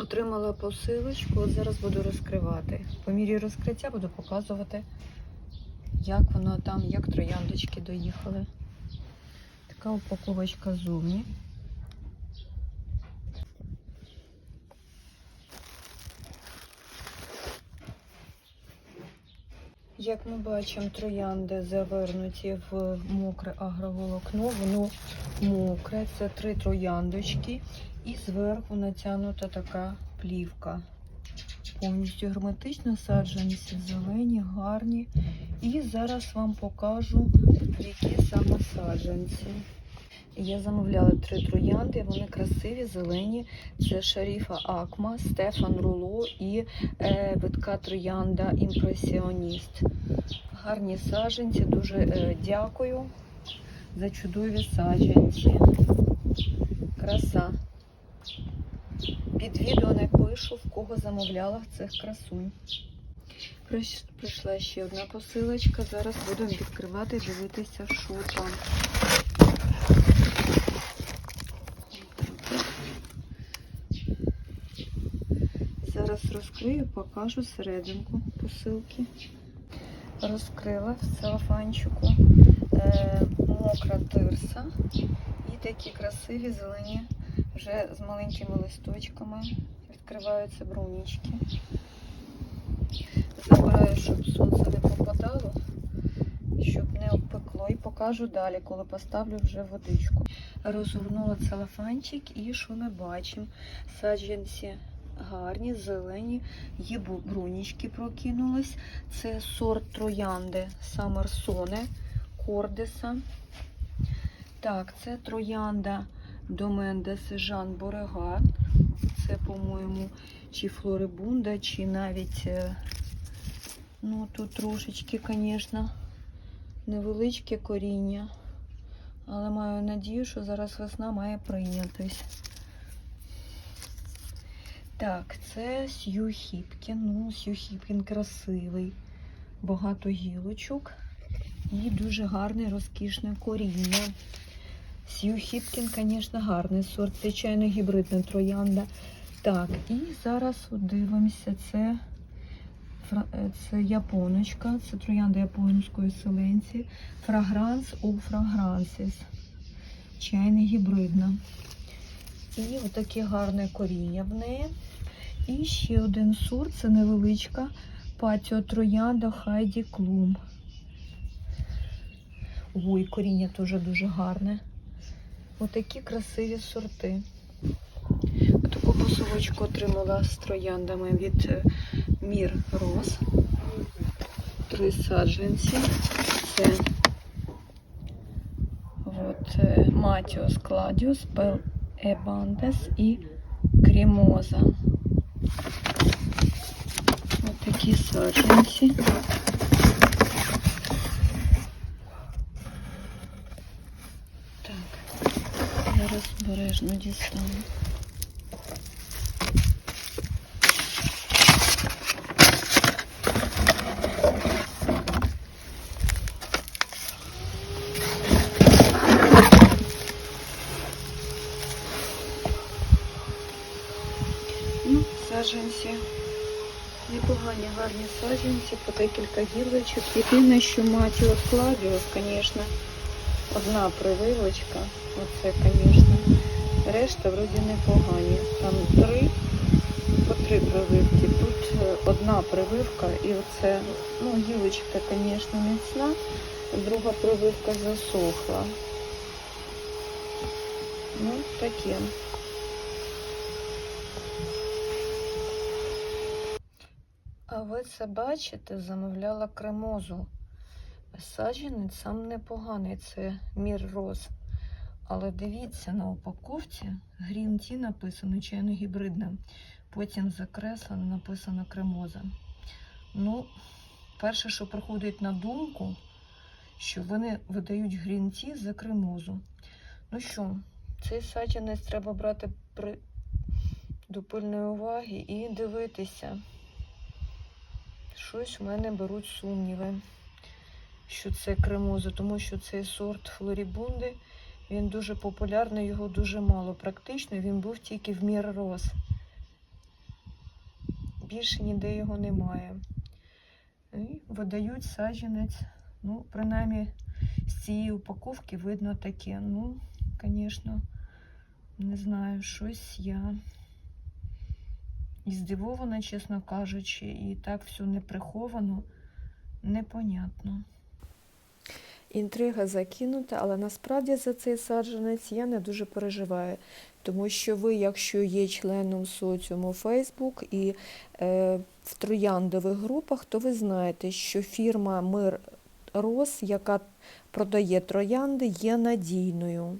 Отримала посилочку, зараз буду розкривати. По мірі розкриття буду показувати, як воно там, як трояндочки доїхали. Така упаковочка зовні. Як ми бачимо, троянди завернуті в мокре агроволокно, воно мокре. Це три трояндочки. І зверху натягнута така плівка. Повністю герметично саджанці зелені, гарні. І зараз вам покажу, які саме саджанці. Я замовляла три троянди, вони красиві, зелені. Це Шаріфа Акма, Стефан Руло і е, витка троянда Імпресіоніст. Гарні саджанці, дуже е, дякую за чудові саджанці. Краса. Під відео не пишу, в кого замовляла цих красунь. Прийшла ще одна посилочка. Зараз будемо відкривати, дивитися, що там. Зараз розкрию, покажу серединку посилки. Розкрила в целофанчику е, мокра тирса і такі красиві зелені, вже з маленькими листочками. Відкриваються брунічки. Забираю, щоб сонце не попадало, щоб не обпекло. І покажу далі, коли поставлю вже водичку. Розгорнула целофанчик і що ми бачимо? Саджанці гарні, зелені, є брунічки прокинулись. Це сорт троянди Самарсоне Кордеса. Так, це троянда Доменде Сежан Борега. Це, по-моєму, чи флорибунда, чи навіть, е, ну, тут трошечки, звісно, невеличке коріння. Але маю надію, що зараз весна має прийнятись. Так, це Сью Хіпкін. Ну, Сью Хіпкін красивий. Багато гілочок. І дуже гарне, розкішне коріння. Сью Хіпкін, звісно, гарний сорт. Звичайно, гібридна троянда. Так, і зараз дивимося, це, е, це японочка, це троянда японської селенці. Фрагранс у фрагрансіс. Чайна гібридна. І отаке гарне коріння в неї. І ще один сорт, це невеличка патіо троянда Хайді Клум. Ой, коріння теж дуже гарне. Отакі красиві сорти. Таку посилочку отримала з трояндами від е, Мір Роз. Три саджанці. Це от, е, Матіос Кладіус, Пел Ебандес і Крімоза. Ось такі саджанці. Так, я обережно дістану. Саджанці. Непогані, гарні саджанці, по декілька гілочок. Єдине, що матіо складіус, звісно, одна прививочка. Оце, звісно. Решта вроді непогані. Там три, по три прививки. Тут е, одна прививка і оце, ну, гілочка, звісно, міцна. Друга прививка засохла. Ну, таке. А ви це бачите, замовляла кремозу. Саджанець сам непоганий, це мір роз. Але дивіться на упаковці Green Tea написано чайно гібридне. Потім закреслено написано кремоза. Ну, перше, що приходить на думку, що вони видають Green Tea за кремозу. Ну що, цей саджанець треба брати при... до пильної уваги і дивитися. Щось в мене беруть сумніви, що це кремоза, тому що цей сорт флорібунди, він дуже популярний, його дуже мало. Практично він був тільки в мір роз. більше ніде його немає. І видають саджанець. Ну, принаймні, з цієї упаковки видно таке. Ну, звісно, не знаю, щось я і здивована, чесно кажучи, і так все не приховано, непонятно. Інтрига закинута, але насправді за цей саджанець я не дуже переживаю. Тому що ви, якщо є членом соціуму Facebook і е, в трояндових групах, то ви знаєте, що фірма Мир Рос, яка продає троянди, є надійною.